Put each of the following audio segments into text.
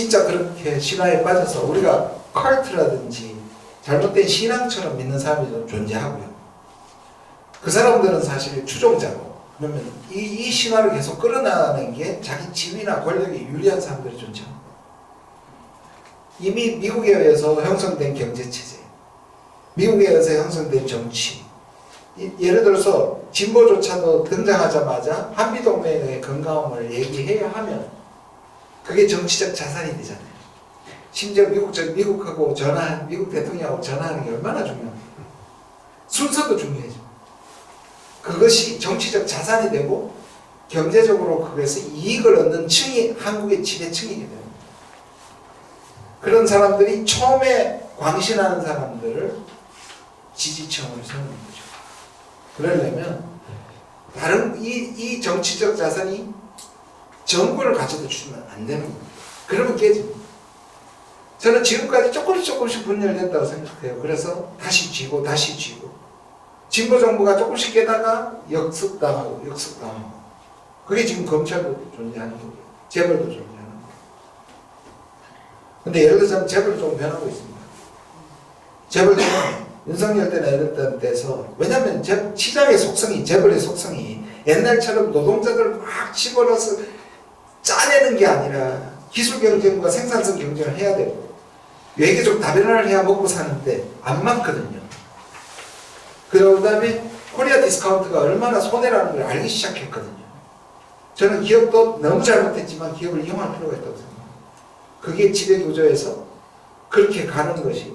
진짜 그렇게 신화에 빠져서 우리가 컬트라든지 잘못된 신앙처럼 믿는 사람이 좀 존재하고요. 그 사람들은 사실 추종자고 그러면 이, 이 신화를 계속 끌어나가는 게 자기 지위나 권력에 유리한 사람들이 존재합니다. 이미 미국에 의해서 형성된 경제체제, 미국에 의해서 형성된 정치, 이- 예를 들어서 진보조차도 등장하자마자 한미동맹의 건강함을 얘기해야 하면 그게 정치적 자산이 되잖아요. 심지어 미국, 저- 미국하고 전화, 미국 대통령하고 전화하는 게 얼마나 중요합니까? 순서도 중요해져. 그것이 정치적 자산이 되고 경제적으로 그것에서 이익을 얻는 층이 한국의 지배층이게 됩니다. 그런 사람들이 처음에 광신하는 사람들을 지지층으로 세우는 거죠. 그러려면 다른 이, 이 정치적 자산이 정권을 가져다 주면 안 되는 겁니다. 그러면 깨집니다. 저는 지금까지 조금씩 조금씩 분열됐다고 생각해요. 그래서 다시 쥐고 다시 쥐고 진보 정부가 조금씩 깨다가 역습당하고 역습당하고 그게 지금 검찰도 존재하는 거고 재벌도 존재하는 거고 근데 예를 들자면 재벌이 좀 변하고 있습니다. 재벌도 윤석열 때나 이랬던 때서 왜냐하면 재- 시장의 속성이 재벌의 속성이 옛날처럼 노동자들 막 집어넣어서 짜내는 게 아니라 기술 경쟁과 생산성 경쟁을 해야 되고 외교적 다변화를 해야 먹고 사는데 안 맞거든요. 그 다음에 코리아 디스카운트가 얼마나 손해라는 걸 알기 시작했거든요. 저는 기업도 너무 잘못했지만 기업을 이용할 필요가 있다고 생각합니다. 그게 지배구조에서 그렇게 가는 것이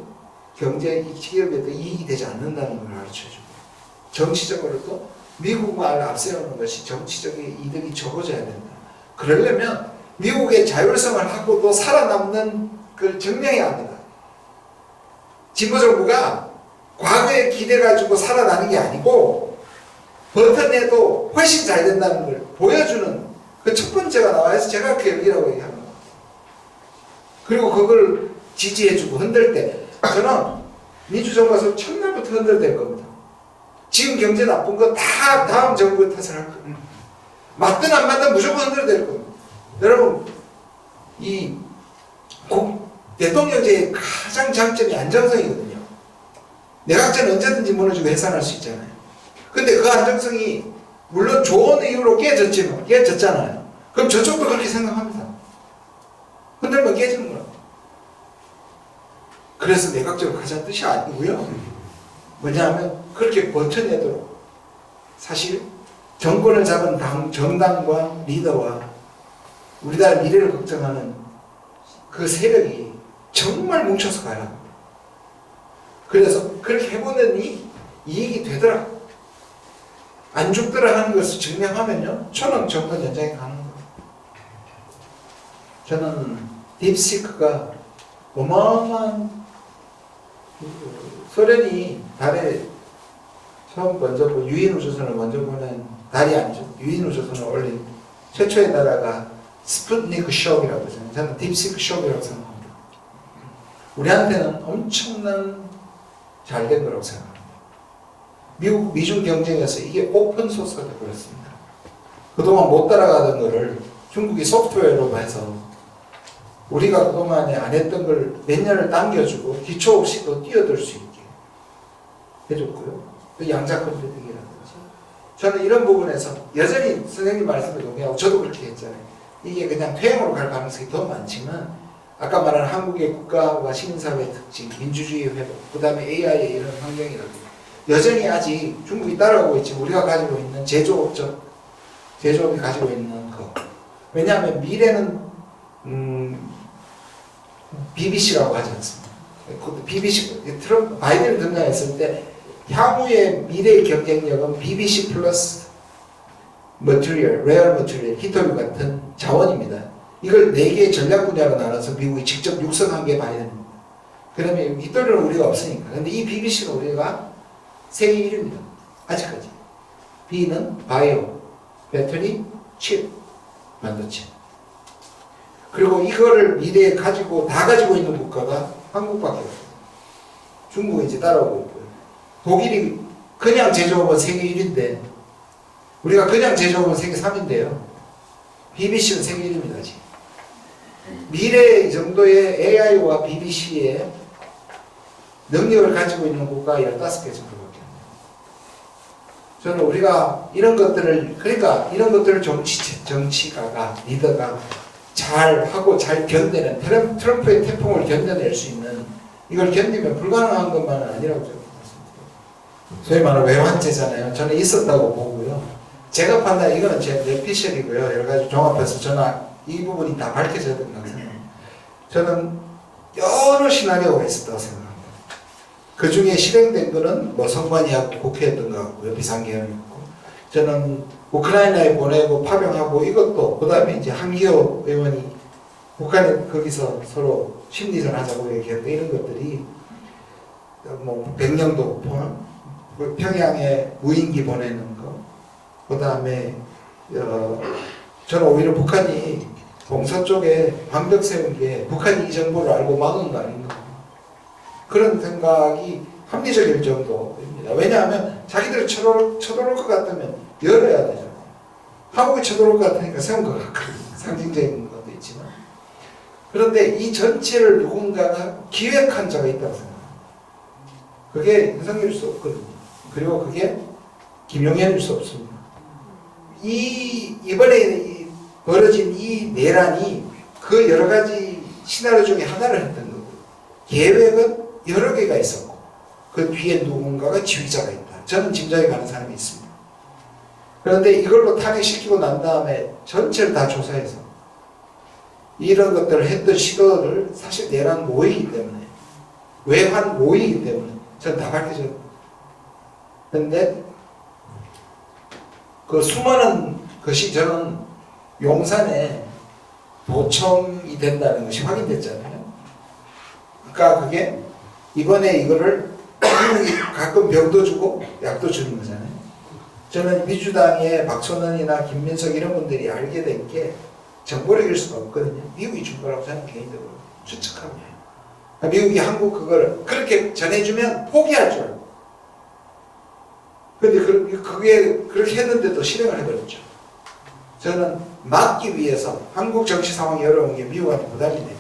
경제 기업에도 이익이 되지 않는다는 걸 가르쳐주고 정치적으로도 미국을 앞세우는 것이 정치적인 이득이 적어져야 된다. 그러려면 미국의 자율성을 하고도 살아남는 걸 증명해야 합니다. 진보 정부가 과거에 기대 가지고 살아나는 게 아니고 버텨내도 훨씬 잘 된다는 걸 보여주는 그 첫 번째가 나와서 제가 그 여기라고 얘기하는 거예요. 그리고 그걸 지지해주고 흔들 때 저는 민주정부에서 첫날부터 흔들될 겁니다. 지금 경제 나쁜 거 다 다음 정부의 탓을 할 겁니다. 맞든 안 맞든 무조건 흔들될 겁니다. 여러분 이 국, 대통령제의 가장 장점이 안정성이거든요. 내각제는 언제든지 무너지고 해산할 수 있잖아요. 근데 그 안정성이 물론 좋은 이유로 깨졌지만 깨졌잖아요. 그럼 저쪽도 그렇게 생각합니다. 흔들면 깨지는 거라. 그래서 내각제가 가장 뜻이 아니고요. 뭐냐면 그렇게 버텨내도록 사실 정권을 잡은 당, 정당과 리더와 우리나라 미래를 걱정하는 그 세력이 정말 뭉쳐서 합니다. 그래서 그렇게 해보더니 이익이 되더라. 안 죽더라 하는 것을 증명하면요. 저는 정권 연장에 가는 거예요. 저는 딥시크가 어마어마한 그 소련이 달에 처음 먼저 보- 유인 우주선을 먼저 보낸 달이 아니죠. 유인 우주선을 올린 최초의 나라가 스푸트니크 쇼크라고 하잖아요. 저는 딥시크 쇼크라고 생각합니다. 우리한테는 엄청난 잘된 거라고 생각합니다. 미국 미중 경쟁에서 이게 오픈 소스가 되어버렸습니다. 그동안 못 따라가던 거를 중국이 소프트웨어로 해서 우리가 그동안에 안 했던 걸 몇 년을 당겨주고 기초 없이 또 뛰어들 수 있게 해줬고요. 또 양자 컴퓨팅이라든지 저는 이런 부분에서 여전히 선생님 말씀에 동의하고 저도 그렇게 했잖아요. 이게 그냥 퇴행으로 갈 가능성이 더 많지만 아까 말한 한국의 국가와 시민사회의 특징, 민주주의 회복, 그 다음에 AI의 이런 환경이라든지 여전히 아직 중국이 따라오고 있지만 우리가 가지고 있는 제조업적 제조업이 가지고 있는 거 왜냐하면 미래는 음, BBC라고 하지 않습니다. 그 BBC 트럼프 바이든 등장했을 때 향후의 미래의 경쟁력은 BBC 플러스 머티리얼, 레어 머티리얼, 히토류 같은 자원입니다. 이걸 네 개의 전략 분야로 나눠서 미국이 직접 육성한 게 바이든입니다. 그러면 히토류는 우리가 없으니까. 근데 이 BBC는 우리가 세계 1위입니다. 아직까지. B는 바이오, 배터리, 칩, 반도체. 그리고 이거를 미래에 가지고 다 가지고 있는 국가가 한국밖에 없어요. 중국이 이제 따라오고. 독일이 그냥 제조업은 세계 1위인데 우리가 그냥 제조업은 세계 3위인데요. BBC는 세계 1위입니다. 지금. 미래 이 정도의 AI와 BBC의 능력을 가지고 있는 국가가 15개 정도밖에 안 돼요. 저는 우리가 이런 것들을 그러니까 이런 것들을 정치 정치가가 리더가 잘 하고 잘 견뎌낸 트럼- 트럼프의 태풍을 견뎌낼 수 있는 이걸 견디면 불가능한 것만은 아니라고 저는. 소위 말하는 외환제잖아요. 저는 있었다고 보고요. 제가 판단 이거는 제 뇌피셜이고요. 여러 가지 종합해서 저는 이 부분이 다 밝혀져야 된다고 생각합니다. 저는 여러 시나리오가 있었다고 생각합니다. 그 중에 실행된 거는 뭐 선관위하고 국회였던 것 같고요. 비상계엄이었고. 저는 우크라이나에 보내고 파병하고 이것도 그 다음에 이제 한기호 의원이 북한에 거기서 서로 심리전 하자고 얘기했던 이런 것들이 뭐 백령도 포함 그 평양에 무인기 보내는 거, 그 다음에 어, 저는 오히려 북한이 동서 쪽에 방벽 세운 게 북한이 이 정보를 알고 막은 거 아닌가 그런 생각이 합리적일 정도입니다. 왜냐하면 자기들이 쳐들어올, 쳐들어올 것 같으면 열어야 되잖아요. 한국이 쳐들어올 것 같으니까 세운 것 같거든요. 상징적인 것도 있지만 그런데 이 전체를 누군가가 기획한 자가 있다고 생각합니다. 그게 윤석열일 수 없거든요. 그리고 그게 김용현일 수 없습니다. 이 이번에 이 벌어진 이 내란이 그 여러 가지 시나리오 중에 하나를 했던 거고 계획은 여러 개가 있었고 그 뒤에 누군가가 지휘자가 있다. 저는 짐작이 가는 사람이 있습니다. 그런데 이걸로 탄핵시키고 난 다음에 전체를 다 조사해서 이런 것들을 했던 시도를 사실 내란 모이기 때문에 외환 모이기 때문에 저는 다 밝혀져요. 근데 그 수많은 것이 저는 용산에 도청이 된다는 것이 확인됐잖아요. 그러니까 그게 이번에 이거를 가끔 병도 주고 약도 주는 거잖아요. 저는 민주당의 박천원이나 김민석 이런 분들이 알게 된게 이길 수가 없거든요. 미국이 준 거라고 저는 개인적으로 추측합니다. 미국이 한국 그걸 그렇게 전해주면 포기할 줄 알고. 근데 그, 그게 그렇게 했는데도 실행을 해버렸죠. 저는 막기 위해서 한국 정치 상황이 어려운 게 미국한테 부담이 되니까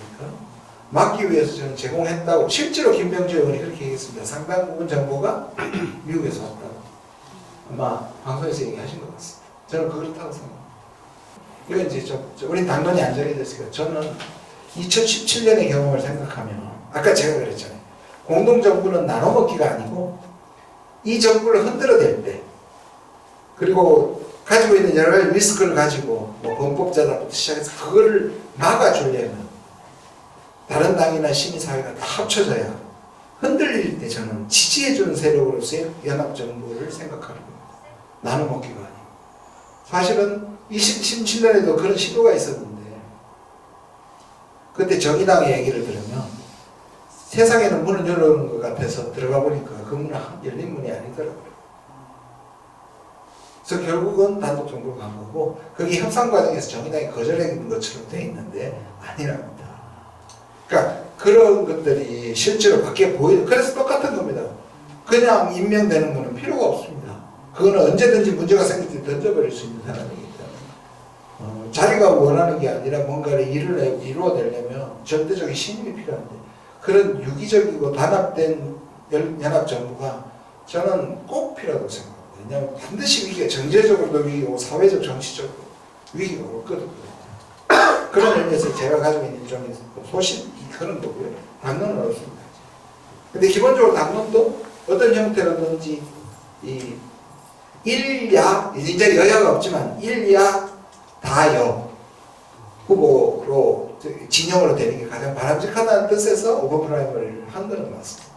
막기 위해서 저는 제공했다고 실제로 김병주 의원이 그렇게 얘기했습니다. 상당 부분 정보가 미국에서 왔다고. 아마 방송에서 얘기하신 것 같습니다. 저는 그렇다고 생각합니다. 이건 이제 좀, 좀 우린 당론이 안정이 됐으니까 저는 2017년의 경험을 생각하면 아까 제가 그랬잖아요. 공동정부는 나눠먹기가 아니고 이 정부를 흔들어댈 때 그리고 가지고 있는 여러 가지 리스크를 가지고 뭐 범법자다부터 시작해서 그거를 막아주려면 다른 당이나 시민사회가 다 합쳐져야 흔들릴 때 저는 지지해주는 세력으로서의 연합정부를 생각하는 겁니다. 나눠먹기가 아니고 사실은 2017년에도 그런 시도가 있었는데 그때 정의당의 얘기를 들으면 세상에는 문을 열어놓은 것 같아서 들어가 보니까 그 문은 열린 문이 아니더라고요. 그래서 결국은 단독 정부로 간 거고 그게 협상 과정에서 정의당이 거절했는 것처럼 돼 있는데 아니랍니다. 그러니까 그런 것들이 실제로 밖에 보여 그래서 똑같은 겁니다. 그냥 임명되는 거는 필요가 없습니다. 그거는 언제든지 문제가 생길 때 던져버릴 수 있는 사람이기 때문에 어, 자기가 원하는 게 아니라 뭔가를 이룰, 이루어내려면 절대적인 신임이 필요한데 그런 유기적이고 단합된 연- 연합정부가 저는 꼭 필요하다고 생각합니다. 왜냐하면 반드시 위기가 정제적으로도 위기고 사회적 정치적으로 위기가 올거든요. 그런 의미에서 제가 가지고 있는 일종의 소신 그런 거고요. 당론은 없습니다. 근데 기본적으로 당론도 어떤 형태로든지 이 일야 이제 여야가 없지만 일야 다여 후보로 진영으로 되는 게 가장 바람직하다는 뜻에서 오버 프라이머리를 한 거는 맞습니다.